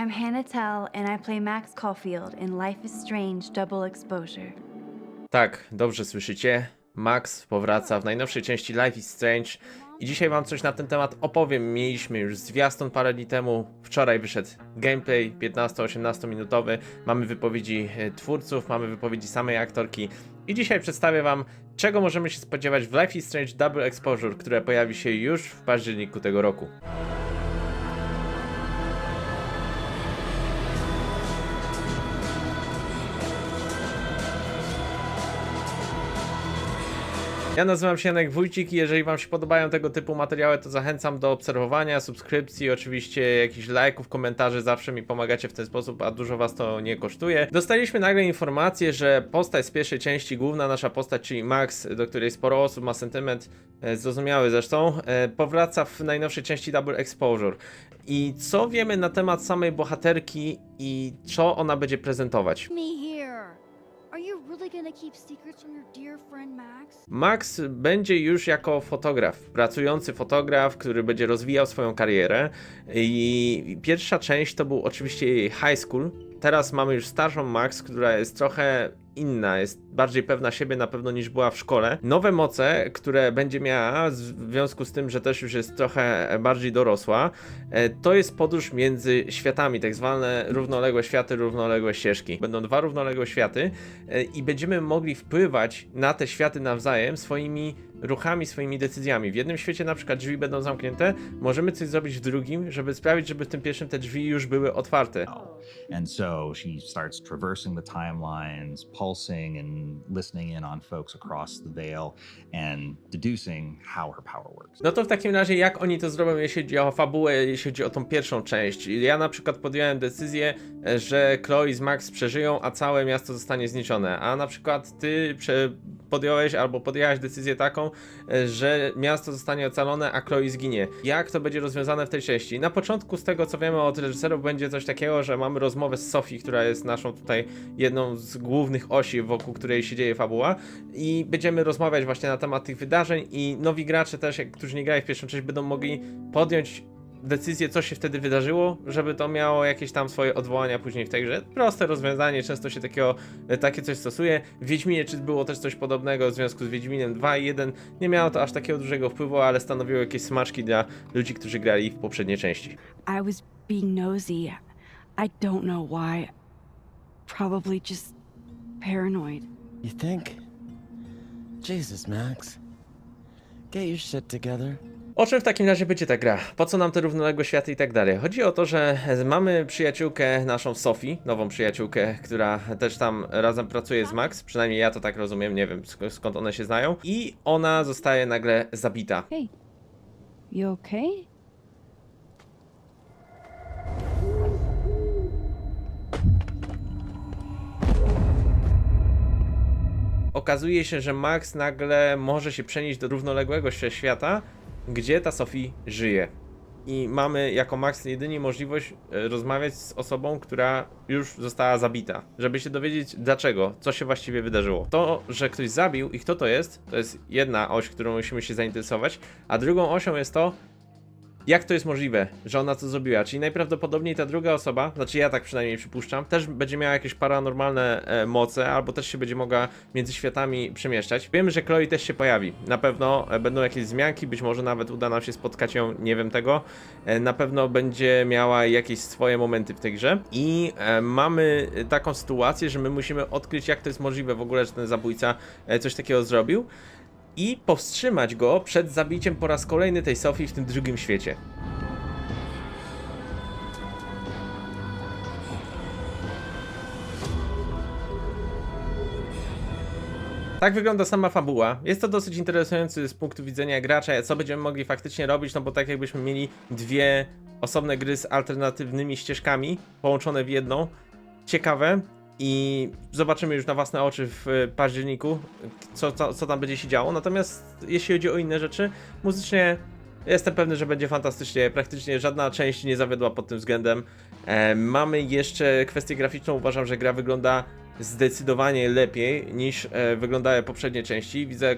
I'm Hannah Tell, and I play Max Caulfield in Life is Strange Double Exposure. Tak, dobrze słyszycie. Max powraca w najnowszej części Life is Strange i dzisiaj wam coś na ten temat opowiem. Mieliśmy już zwiastun parę dni temu, wczoraj wyszedł gameplay 15-18 minutowy, mamy wypowiedzi e, twórców, mamy wypowiedzi samej aktorki i dzisiaj przedstawię wam czego możemy się spodziewać w Life is Strange Double Exposure, które pojawi się już w październiku tego roku. Ja nazywam się Janek Wójcik i jeżeli Wam się podobają tego typu materiały, to zachęcam do obserwowania, subskrypcji, oczywiście jakichś lajków, komentarzy, zawsze mi pomagacie w ten sposób, a dużo Was to nie kosztuje. Dostaliśmy nagle informację, że postać z pierwszej części, główna nasza postać, czyli Max, do której sporo osób ma sentyment, e, zrozumiały zresztą, e, powraca w najnowszej części Double Exposure. I co wiemy na temat samej bohaterki i co ona będzie prezentować? me Max? Będzie już jako fotograf, pracujący fotograf, który będzie rozwijał swoją karierę. I pierwsza część to był oczywiście jej high school. Teraz mamy już starszą Max, która jest trochę inna, jest bardziej pewna siebie na pewno niż była w szkole. Nowe moce, które będzie miała w związku z tym, że też już jest trochę bardziej dorosła, e, to jest podróż między światami, tak zwane równoległe światy, równoległe ścieżki. Będą dwa równoległe światy e, i będziemy mogli wpływać na te światy nawzajem swoimi ruchami, swoimi decyzjami. W jednym świecie na przykład drzwi będą zamknięte, możemy coś zrobić w drugim, żeby sprawić, żeby w tym pierwszym te drzwi już były otwarte. And so she starts traversing the timelines, pulsing and listening in on folks across the veil and deducing how her power works. No to w takim razie, jak oni to zrobią, jeśli chodzi o fabułę, jeśli chodzi o tą pierwszą część? Ja na przykład podjąłem decyzję, że Chloe z Max przeżyją, a całe miasto zostanie zniszczone. A na przykład ty prze podjąłeś albo podjęłaś decyzję taką, e, że miasto zostanie ocalone, a Chloe zginie. Jak to będzie rozwiązane w tej części? Na początku, z tego co wiemy od reżyserów, będzie coś takiego, że mamy rozmowę z Sophie, która jest naszą tutaj jedną z głównych osi, wokół której się dzieje fabuła i będziemy rozmawiać właśnie na temat tych wydarzeń i nowi gracze też, którzy nie grają w pierwszą część, będą mogli podjąć decyzję, co się wtedy wydarzyło, żeby to miało jakieś tam swoje odwołania później w tej grze. Proste rozwiązanie, często się takiego, e, takie coś stosuje. W Wiedźminie czy było też coś podobnego w związku z Wiedźminem 2 i 1. Nie miało to aż takiego dużego wpływu, ale stanowiło jakieś smaczki dla ludzi, którzy grali w poprzedniej części. I was being nosy. I don't know why. Probably just paranoid. You think? Jesus, Max. Get your shit together. O czym w takim razie będzie ta gra? Po co nam te równoległe światy i tak dalej? Chodzi o to, że mamy przyjaciółkę naszą Sophie, nową przyjaciółkę, która też tam razem pracuje z Max, przynajmniej ja to tak rozumiem, nie wiem sk- skąd one się znają, i ona zostaje nagle zabita. Hey, you okay? Okazuje się, że Max nagle może się przenieść do równoległego świata, gdzie ta Sophie żyje. I mamy jako Max jedynie możliwość e, rozmawiać z osobą, która już została zabita, żeby się dowiedzieć dlaczego, co się właściwie wydarzyło. To, że ktoś zabił i kto to jest, to jest jedna oś, którą musimy się zainteresować, a drugą osią jest to, jak to jest możliwe, że ona to zrobiła? Czyli najprawdopodobniej ta druga osoba, znaczy ja tak przynajmniej przypuszczam, też będzie miała jakieś paranormalne e, moce, albo też się będzie mogła między światami przemieszczać. Wiemy, że Chloe też się pojawi. Na pewno e, będą jakieś zmianki, być może nawet uda nam się spotkać ją, nie wiem tego. E, na pewno będzie miała jakieś swoje momenty w tej grze. I e, mamy taką sytuację, że my musimy odkryć, jak to jest możliwe w ogóle, że ten zabójca e, coś takiego zrobił i powstrzymać go przed zabiciem po raz kolejny tej Sofii w tym drugim świecie. Tak wygląda sama fabuła. Jest to dosyć interesujący z punktu widzenia gracza, co będziemy mogli faktycznie robić, no bo tak jakbyśmy mieli dwie osobne gry z alternatywnymi ścieżkami połączone w jedną. Ciekawe i zobaczymy już na własne oczy w e, październiku, co, co, co tam będzie się działo. Natomiast jeśli chodzi o inne rzeczy, muzycznie jestem pewny, że będzie fantastycznie. Praktycznie żadna część nie zawiodła pod tym względem. E, mamy jeszcze kwestię graficzną. Uważam, że gra wygląda zdecydowanie lepiej niż e, wyglądały poprzednie części. Widzę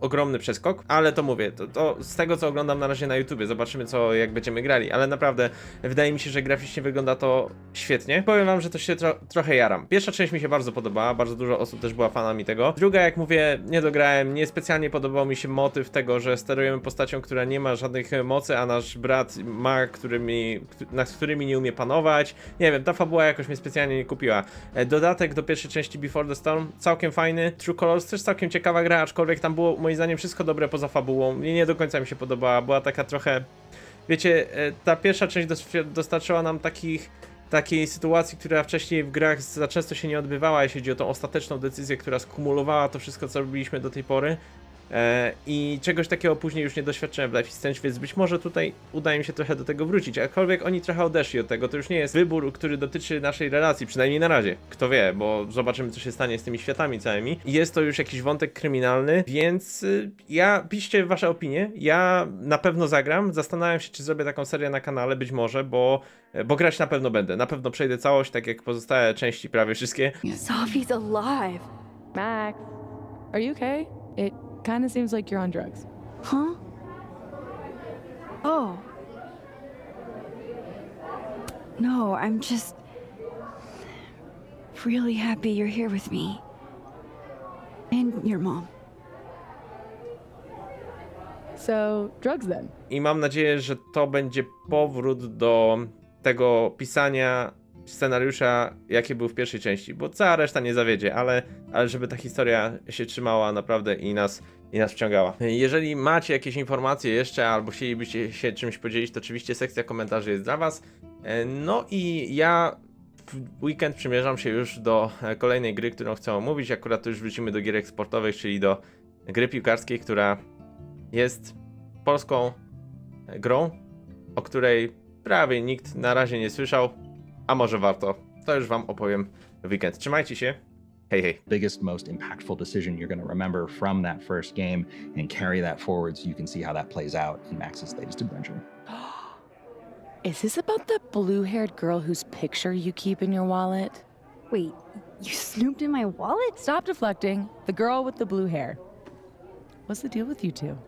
ogromny przeskok, ale to mówię, to, to z tego co oglądam na razie na YouTubie, zobaczymy co, jak będziemy grali, ale naprawdę wydaje mi się, że graficznie wygląda to świetnie. Powiem wam, że to się tro trochę jaram. Pierwsza część mi się bardzo podobała, bardzo dużo osób też była fanami tego. Druga, jak mówię, nie dograłem, niespecjalnie podobał mi się motyw tego, że sterujemy postacią, która nie ma żadnych mocy, a nasz brat ma, którymi, nad którymi nie umie panować. Nie wiem, ta fabuła jakoś mnie specjalnie nie kupiła. E, Dodatek do pierwszej części Before the Storm, całkiem fajny. True Colors też całkiem ciekawa gra, aczkolwiek tam było moim zdaniem wszystko dobre poza fabułą. Mnie nie do końca mi się podobała, była taka trochę... Wiecie, e, ta pierwsza część dos- dostarczyła nam takich takiej sytuacji, która wcześniej w grach za często się nie odbywała, jeśli chodzi o tą ostateczną decyzję, która skumulowała to wszystko, co robiliśmy do tej pory. E, I czegoś takiego później już nie doświadczyłem w Life is Strange, więc być może tutaj uda mi się trochę do tego wrócić. Aczkolwiek oni trochę odeszli od tego. To już nie jest wybór, który dotyczy naszej relacji, przynajmniej na razie. Kto wie, bo zobaczymy, co się stanie z tymi światami całymi. Jest to już jakiś wątek kryminalny, więc y, ja piszcie wasze opinie. Ja na pewno zagram. Zastanawiam się, czy zrobię taką serię na kanale, być może, bo, bo grać na pewno będę. Na pewno przejdę całość, tak jak pozostałe części, prawie wszystkie. Sophie's alive. Max, are you okay? It kind of seems like you're on drugs. Huh? Oh. No, I'm just really happy you're here with me. And your mom. So, drugs then. I mam nadzieję, że to będzie powrót do tego pisania scenariusza, jaki był w pierwszej części, bo cała reszta nie zawiedzie, ale, ale żeby ta historia się trzymała naprawdę i nas, i nas wciągała. Jeżeli macie jakieś informacje jeszcze, albo chcielibyście się czymś podzielić, to oczywiście sekcja komentarzy jest dla Was. E, No i ja w weekend przymierzam się już do e, kolejnej gry, którą chcę omówić. Akurat już wrócimy do gier eksportowych, czyli do gry piłkarskiej, która jest polską grą, o której prawie nikt na razie nie słyszał, a może warto. To już wam opowiem w weekend. Trzymajcie się. Hej, hej. Biggest, most impactful decision you're going to remember from that first game and carry that forward so you can see how that plays out in Max's latest adventure. Is this about the blue haired girl whose picture you keep in your wallet? Wait, you snooped in my wallet? Stop deflecting. The girl with the blue hair. What's the deal with you two?